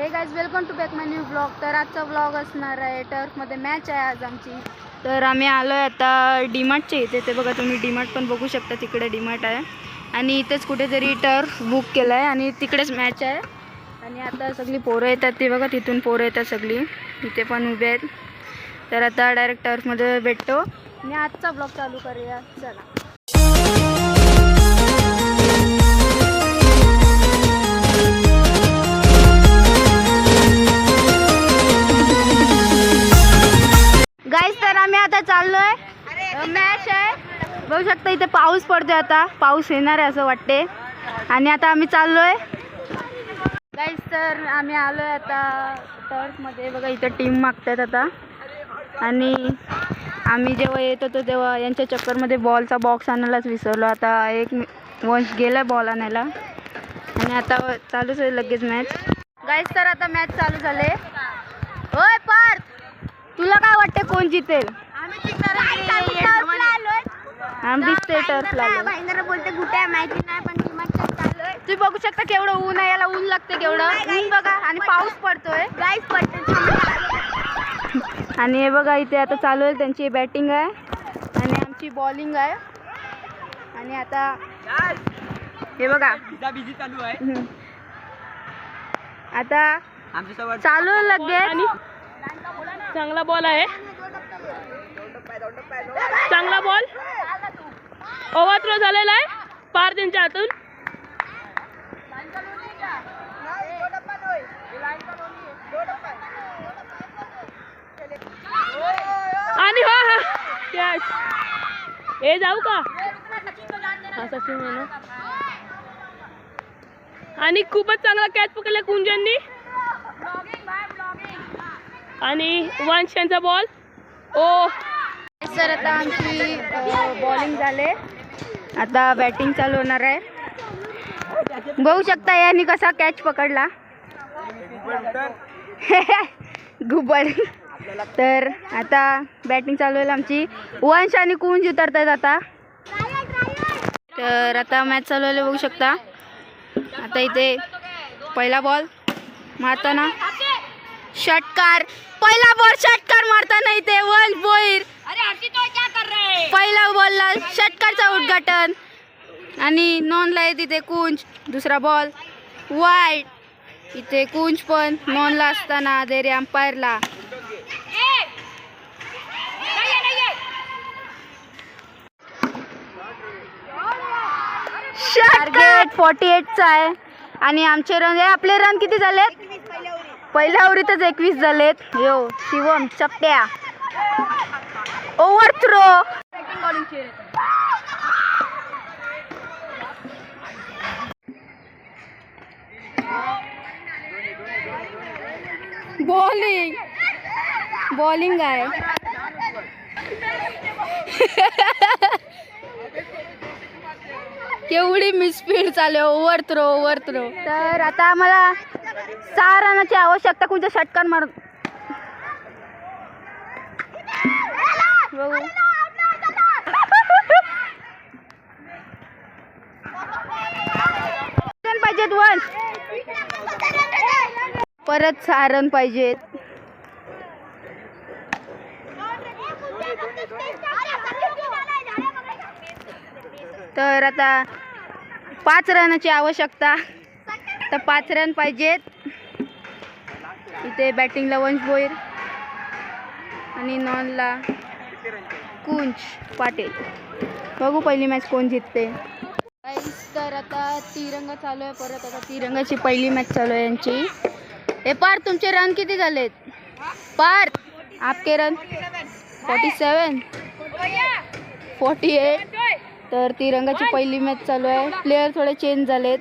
Hey guys welcome to back my new blog तर आजचा blog असणार आहे. टर्फमध्ये मॅच आहे आज आमची. तर आम्ही आलो आहे आता डीमार्टच्या इथे. ते बघा तुम्ही डीमार्ट पण बघू शकता. तिकडे डीमार्ट आहे. आणि इथेच कुठेतरी टर्फ बुक केलं आहे आणि तिकडेच मॅच आहे. आणि आता सगळी पोरं येतात. ते बघा तिथून पोरं येतात सगळी. इथे पण उभे आहेत. तर आता डायरेक्ट टर्फमध्ये भेटतो. आणि आजचा ब्लॉग चालू करूया. चला. पाऊस पडतोय आता. पाऊस येणार आहे असं वाटते. आणि आता आम्ही चाललोय. गाईज तर आम्ही आलोय आता टर्फमध्ये बघा इथं टीम मागतात आता. आणि आम्ही जेव्हा येत होतो तेव्हा यांच्या चक्करमध्ये बॉलचा बॉक्स आणायलाच विसरलो. आता एक वंश गेला बॉल आणायला. आणि आता चालूच आहे लगेच मॅच गाईस तर आता मॅच चालू झाले. होय पार्थ! तुला काय वाटते कोण जितेल? आम्ही टर्फला. बोलते कुठे माहिती नाही पण किंमत चाललोय. तुम्ही बघू शकता केवढं ऊन आहे याला ऊन लागते केवढं. ऊन बघा आणि पाऊस पडतोय. गाईस आणि हे बघा इथे आता चालू आहे त्यांची बॅटिंग आहे. आणि आमची बॉलिंग आहे. आणि आता हे बघा. बिझी चालू आहे. हम्म. आता चालू आहे लगेच. चांगला बॉल आहे. चांगला बॉल ओव्हर थ्रो झालेला आहे? पार त्यांच्या हातून? आणि हा हा. कॅच हे जाऊ का? असं सचिन आहे ना? आणि खूपच चांगला कॅच पकडला कुंजननी. आणि वंश यांचा बॉल ओ. सर आता आमची बॉलिंग झाले. आता बॅटिंग चालू होणार आहे. बघू शकता यांनी कसा कॅच पकडला. घुबड. तर आता बॅटिंग चालू होईल आमची. वंश आणि कुंज उतरत आहेत आता. तर आता मॅच चालू आहे बघू शकता. आता इथे पहिला बॉल मारताना. षटकार पहिला बॉल षटकार मारताना इथे वंश बोईर पहिला बॉलला षटकारचा उद्घाटन. आणि नॉनला आहे तिथे कुंज दुसरा बॉल वाईट इथे कुंज पण नॉनला असताना देरे अंपायरला टार्गेट फॉर्टी एटचा आहे. आणि आमचे रन हे आपले रन किती झालेत? पहिल्या ओव्हरीतच एकवीस झालेत. यो शिवम चपट्या. ओव्हर थ्रो बॉलिंग बॉलिंग आहे केवढी मिसफीड चालू ओव्हर थ्रो ओव्हर थ्रो तर आता आम्हाला सहा रनाची आवश्यकता कोणत्या षटकार मार बघू. रन पाहिजेत वन परत सहा रन पाहिजेत. तर आता पाच रनाची आवश्यकता. तर पाच रन पाहिजेत. इथे बॅटिंगला वंश बोईर आणि नॉनला. कुंज पाटील. बघू पहिली मॅच कोण जिंकते तर आता तिरंगा चालू आहे परत आता तिरंगाची पहिली मॅच चालू आहे यांची. हे पार तुमचे रन किती झालेत? पार. आपके run forty seven forty eight तर तिरंगाची पहिली मॅच चालू आहे. प्लेयर थोडे चेंज झालेत.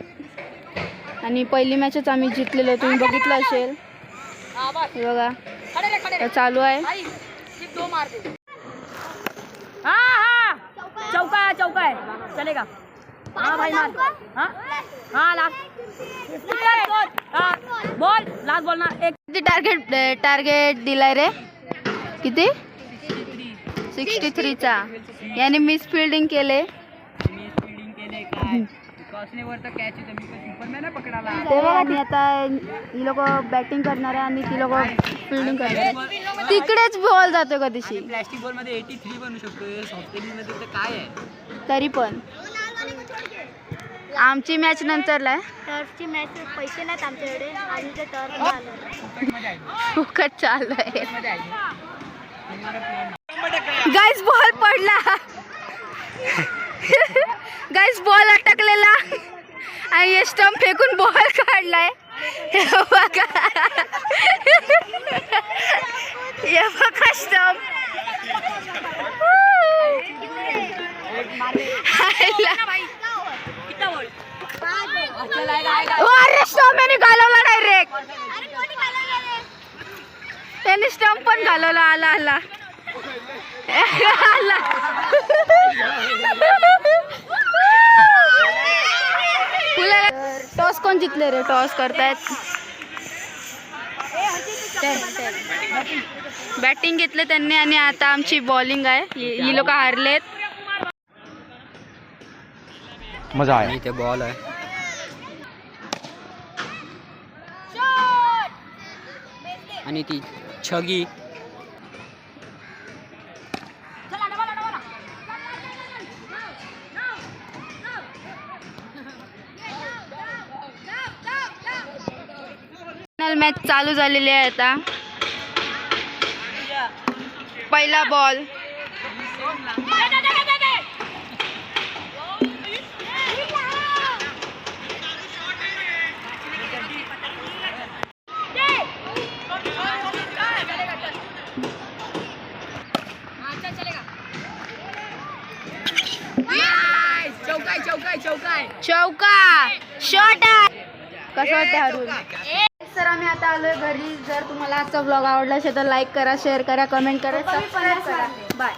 आणि पहिली मॅचच आम्ही जिंकलेलो तुम्ही बघितलं असेल. बघा चालू आहे हा हा चौका है चलेगा हाँ भाई मार. हाँ? हाँ लास्ट बॉल. लास्ट बॉल ना. एक. किती टार्गेट टार्गेट दिलाय रे? किती? सिक्स्टी थ्रीचा याने मिस फिल्डिंग केले. तर कॅच मी ते बघा आता ही लोक बॅटिंग करणार आहे आणि ती लोक फिल्डिंग करणार आहे. तिकडेच बॉल जातो का दिशी प्लॅस्टिक बॉलमध्ये एटी थ्री बनू शकतो सॉफ्टमध्ये तर काय आहे? तरी पण. आमची मॅच नंतरला आहे. टर्फची मॅच पैसे नाहीत आमच्याकडे. आणि ते टर्फ झालं. फुकट चालू आहे. गाईस बॉल पडला. गाईस बॉल अटकलेला. आणि हे स्टंप फेकून बॉल काढलाय. हे बघा. हे बघा स्टंप हो, अरे स्टंप यांनी घालवला डायरेक्ट त्याने स्टंप पण घालवला. आला आला. आला. कोण जिंकले रे? टॉस करतायत. बॅटिंग घेतले त्यांनी आणि आता आमची बॉलिंग आहे. ही लोक हारलेत. मजा आया. इथे बॉल आहे. आणि ती छगी. मॅच चालू झालेली आहे आता. पहिला बॉल चौकाय चौकाय चौका. शॉट कसं वाटतं हरून सर आम्ही आता आलोय घरी. जर तुम्हाला आजचा ब्लॉग आवडला असेल तर लाईक करा शेअर करा कमेंट करा सबस्क्राईब करा. बाय